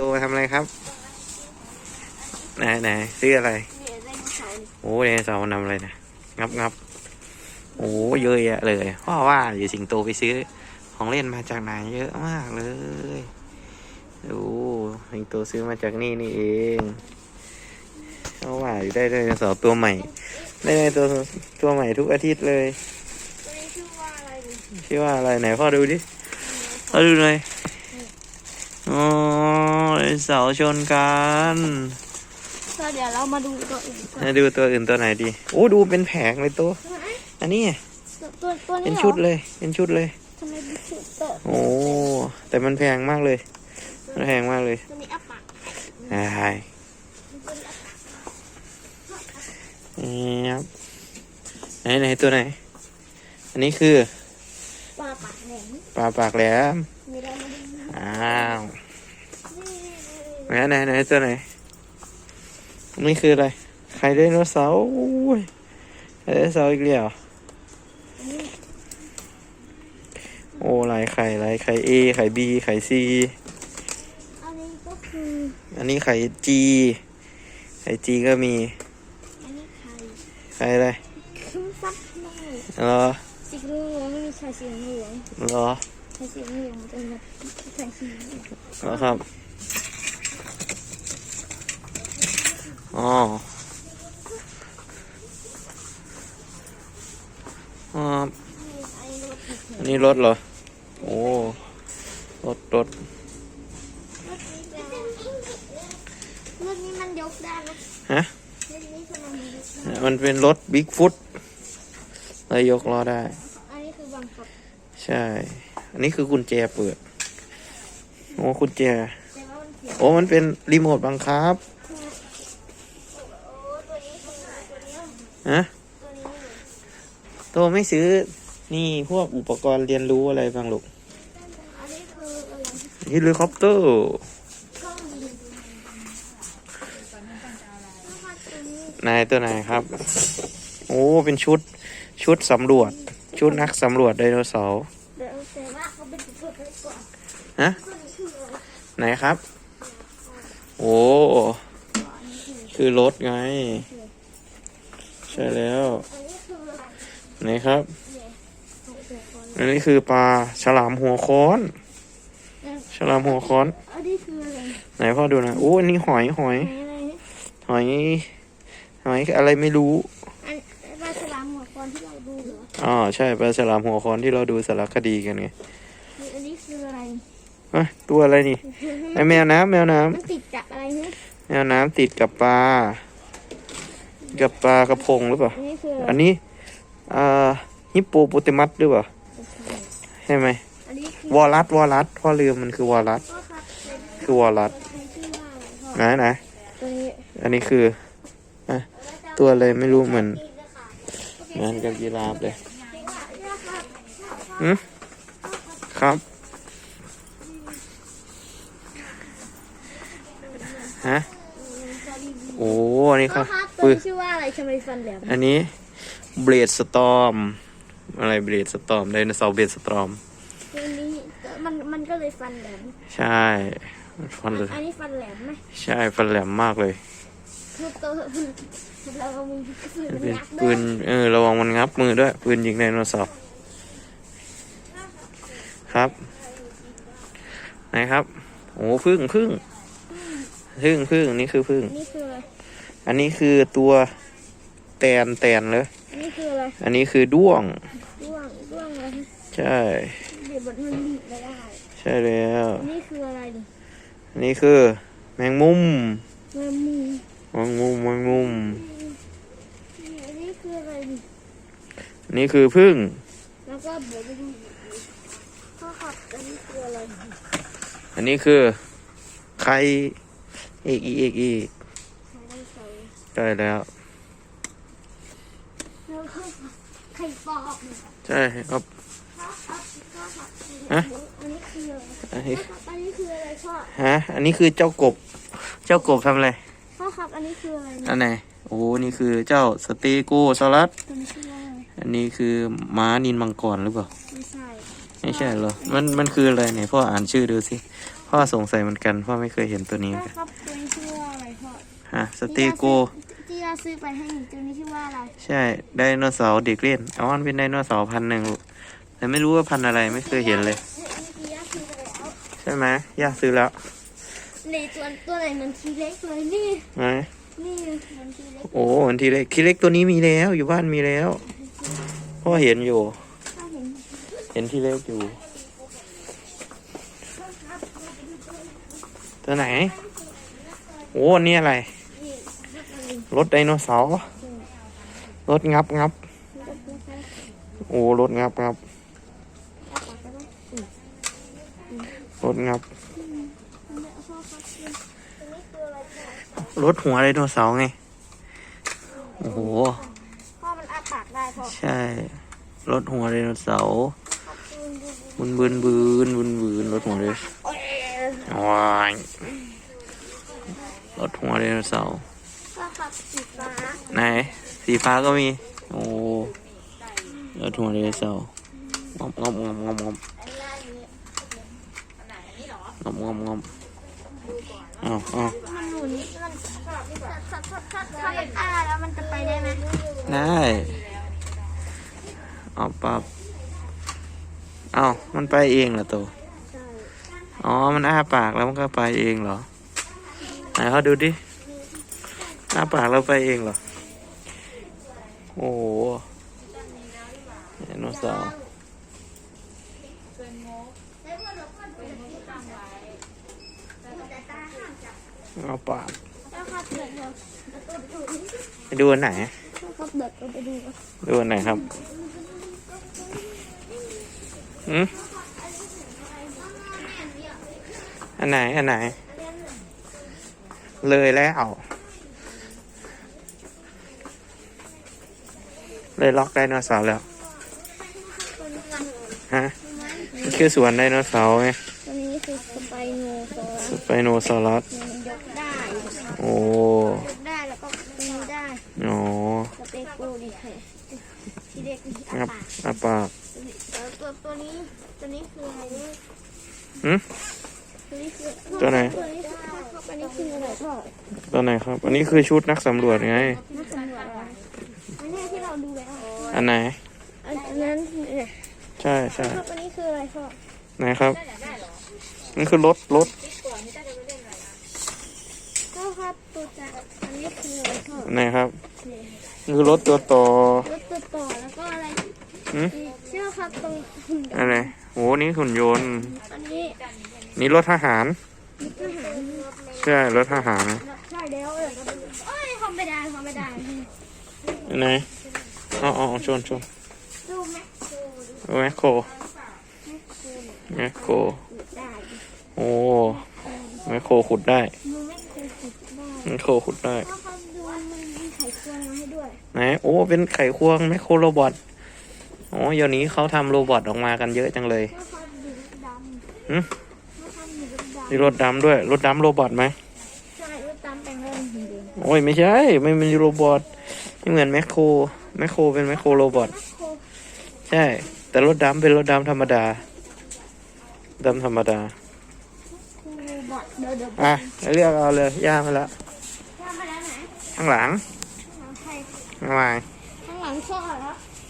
ตัวทำอะไรครับ ไหนไหนซื้ออะไร โอ้เดนเสาร์นำอะไรนะงับงับโอ้เยอะแยะเลยพ่อว่าอยู่สิงโตไปซื้อ ของเล่นมาจากไหนเยอะมากเลยดูสิงโตซื้อมาจากนี่นี่เองเพราะว่าอยู่ได้ไดโนเสาร์ตัวใหม่ ได้ตัวตัวใหม่ทุกอาทิตย์เลยชื่อว่าอะไรชื่อว่าอะไรไหนพ่อดูดิพ่อดูหน่อยอ๋อ ไดโนเสาชนกันก็เดี๋ยวเรามาดูตัวอื่นก่อนมาดูตัวอื่นตัวไหนดี โอ้ดูเป็นแผงเลยตัว อันนี้ตัวตัวนี้เป็นชุดเลย เป็นชุดเลยทำไมเป็นชุดตัวโอ้แต่มันแพงมากเลยมันแพงมากเลยตัวนี้อัปปะใช่นี่ครับไหนไหนตัวไหน อันนี้คือปลาปากแหลมปลาปากแหลมอ้าว ไหนไหนไหนตัวไหนนี่คืออะไร ไข่ไดโนเสาร์โอ้ยไข่ไดโนเสาร์อีกแล้วอันนี้โอ้หลายไข่หลายไข่ A ไข่ B ไข่ C อันนี้ก็คือ อันนี้ไข่ G ไข่ G ก็มี อันนี้ไข่ ไข่อะไรคึ้มฟักน้อยเหรอสีเหลืองไม่มีชายสีเหลืองเหรอชายสีเหลืองมันจะมีชายสีเหลืองเหรอครับ อ๋ออ๋ออันนี้รถอันนี้รถเหรอ โอ้ รถรถรถนี้มันยกได้ไหมฮะรถนี้ทำไมมันยกได้มันเป็นรถบิ๊กฟุตเลยยกล้อได้ อันนี้คือบังคับ ใช่ อันนี้คือกุญแจเปิด โอ้กุญแจแต่ว่ามันเสียโอ้ มันเป็นรีโมทบังคับ โอ้ตัวนี้คือตัวนี้ ฮะตัวนี้ตัวไม่ซื้อนี่พวกอุปกรณ์เรียนรู้อะไรบางลูกนี่คืออะไรเฮลิคอปเตอร์กล้องดูตัวนายตัวไหนครับ โอ้ เป็นชุดชุดสำรวจ ชุดนักสำรวจไดโนเสาร์เดี๋ยวแต่ว่าเขาเป็นตัวไปก่อนฮะไหนครับ โอ้ คือรถไง ใช่แล้วอันนี้คืออะไรไหนครับเนี่ยเอาเดี๋ยวก่อนอันนี้คือปลาฉลามหัวค้อน ฉลามหัวค้อนอันนี้คืออะไรไหนพ่อดูหนะโอ้อันนี้หอยหอยไหนอะไรเนี่ยหอย หอยอะไรไม่รู้อันปลาฉลามหัวคอนที่เราดูเหรออ๋อใช่ปลาฉลามหัวค้อนที่เราดูสารคดีกันไงคืออันนี้คืออะไรเอ้ยตัวอะไรนี่ไอแมวน้ำแมวน้ำมันติดจากอะไรเนี่ยแมวน้ำติดกับปลา กับปลากระพงหรือเปล่า อันนี้คืออะไรอันนี้อ่าฮิปโปโปเตมัสหรือเปล่าใช่ไหมอันนี้คือวอลลัสวอลลัสพ่อลืมมันคือวอลลัสพ่อครับเป็นคือวอลลัสใช้ชื่อว่าอะไรพ่อไหนไหนตัวนี้อันนี้คืออะตัวอะไรไม่รู้เหมือนเหมือนกับยีราฟเลยหืมครับฮะโอ้อันนี้คพ่รัอบครับ ตัวปืนนี้ชื่อว่าอะไรทำไมฟันแหลมอันนี้เบลดสตอมอะไรเบลดสตอมไดโนเสาร์เบลดสตอมตัวนี้มันมันก็เลยฟันแหลมใช่ฟันอันนี้ฟันแหลมไหมใช่ฟันแหลมมากเลยคือตัวเราเอามือคือมันเป็นยักษ์ปืด้วยนเออระวังมันงับมือด้วยปืนยิงไดโนเสาร์ครับไหนครับโอ้พึ่งพึ่งพึ่งพึ่งนี่คือพึ่งนี่คือ อะไรอันนี้คือตัวแตนแตนเลย อันนี้คืออะไรอันนี้คือด้วง ด้วงด้วงอะไรใช่เดี๋ยวมันมันบีบไม่ได้ใช่แล้วอันนี้คืออะไรนี่อันนี้คือ แมงมุมแมงมุมแมงมุมแมงมุมอันนี้คืออะไรนี่อันนี้คือพึ่งแล้วก็เดี๋ยวไปดูพ่อครับอันนี้คืออะไรนี่อันนี้คือไข่อีกอีกอีกอีกไข่ไดโน เสาร์ใช่แล้ว แล้วก็ไข่ปอกนี่ใช่ครับ พ่อครับพ่อครับฮะ อันนี้คืออะไรอันนี้พ่อครับอันนี้คืออะไรพ่อฮะ อันนี้คือเจ้ากบ เจ้ากบทำอะไร พ่อครับอันนี้คืออะไรอันี่นไหน โอ้นี่คือเจ้าสเตโกซอรัส ตัวนี้ชื่อว่าอะไรอันนี้คือม้านินมังกรหรือเปล่า ไม่ใช่ไม่ใช่เหรอ มัน มันคืออะไรไหนพ่ออ่านชื่อดูสิพพ่อสงสัยเหมือนกัน พ่อไม่เคยเห็นตัวนี้เหมือนกันครับตัวนี้ชื่อว่าอะไรพ่อฮะสตีโกที่ เราซื้อไปให้หนูตัวนี้ชื่อว่าอะไรใช่ไดโนเสาร์เด็กเล่นอ๋อมันเป็นไดโนเสาร์พันธุ์หนึ่งลูกแต่ไม่รู้ว่าพันธุ์อะไรไม่เคยเห็นเลยที่ย่าซื้อไปแล้วใช่ไหมย่าซื้อแล้วในตัวตัวไหนมันทีเล็กเลยนี่ไหมนี่มันทีเล็กโอ้มันทีเล็กทีเล็กตัวนี้มีแล้ว อยู่บ้านมีแล้วพ่อเห็นอยู่ ถ้าเห็นเห็นทีเล็กอยู่ ตัวไหนโอ้อันนี่อะไรนี่ รถไดโนเสาร์รถงับงับมันจะเป็นอะไรโอ้รถงับงับเอาปากไปไหมรถงับมันจะพ่อครับตัวนี้คืออะไรพ่อรถหัวไดโนเสาร์ไง โอ้โหพ่อมันอ้าปากได้พ่อใช่รถหัวไดโนเสาร์ครับดูดูดูบุนบืนบืนบืนบืนรถหัวไดโนเสาร์โอ้ยว้ายรถหัวไดโนเสาร์พ่อครับสี ฟ้าไหน สีฟ้าก็มี โอ้รถหัวไดโนเสาร์งอมงอมงอมงอมงอมอันนี้อันนี้งอมงอมงอมอ้าวอ้าวมันหมุนมันถ้าถ้าถ้าถ้าถ้ามันอ้าแล้วมันจะไปได้ไหมได้เอาปรับเอามันไปเองเหรอตัวใช่อ๋อ มันอ้าปากแล้วมันก็ไปเองเหรอ ไหนเขาดูดิ อ้าปากแล้วไปเองเหรอ โอ้โหไดโนเสาร์เอาปากไปดูอันไหนแล้วครับเดี๋ยวเราไปดูกันดูอันไหนครับอืมอันไหน อันไหน เลยแล้ว เลยล็อกไดโนเสาร์แล้ว ฮะนี่คือสวนไดโนเสาร์ไงตัวนี้คือสไปโนซอรัสสไปโนซอรัสมันยกได้ โอ้ยกได้แล้วก็ปีนได้โหสเปกโกดีค่ะทีเด็กมีครัอาบปากอาปากแล้วตัวตัวนี้ตัวนี้คืออะไรนี่หืม ตัวนี้คือตัวไหน ตัวนี้คือครับอันนี้คืออะไรพ่อตัวไหนครับ อันนี้คือชุดนักสำรวจไงนั อันไหนอันอันนั้นเนี่ยใช่ใช่ครับอันนี้คืออะไรพ่อไหนครับนี่คือรถรถก็ครับตัวจากอันนี้คืออะไรพ่อไหนครับนี่คือรถตัวต่อรถตัวต่อแล้วก็อะไรหืมเชื่อครับตรงหุ่นยนต์อะไรโอ้นี่หุ่นยนต์ อันนี้นี่รถทหารทหารใช่รถทหารใช่แล้วเออเอ้ยทำไม่ได้ทำไม่ได้อันไหน อ๋ออ๋อชนชนดูไหมดูแมคโครแมคโครได้โอ้แมคโครขุดได้ดูไม่เคยติดได้แมคโครขุดได้ก็เขาดูมันมีไขควงมาให้ด้วยไหนโอ้เป็นไขควงแมคโครโรบอทโอ้เดี๋ยวนี้เขาทำโรบอทออกมากันเยอะจังเลยก็เขาดูรถดำหืมก็เขาดูรถดำมีรถดำด้วย รถดำโรบอทไหมใช่รถดำแต่งเรื่องหุ่นยนต์โอ้ยไม่ใช่ ไม่เป็นโรบอทไม่เหมือนแมคโคร แมคโครเป็นแมคโครโรบอทโคใช่ แต่รถดำเป็นรถดำธรรมดาดำธรรมดาคูบอทเดี๋ยวเดี๋ยวอะเลือกเอาเลยย่ามาแล้วข้ามไปแล้วไหนข้างหลังข้างหลังใครข้างหลังข้างหลังโซ่ครับ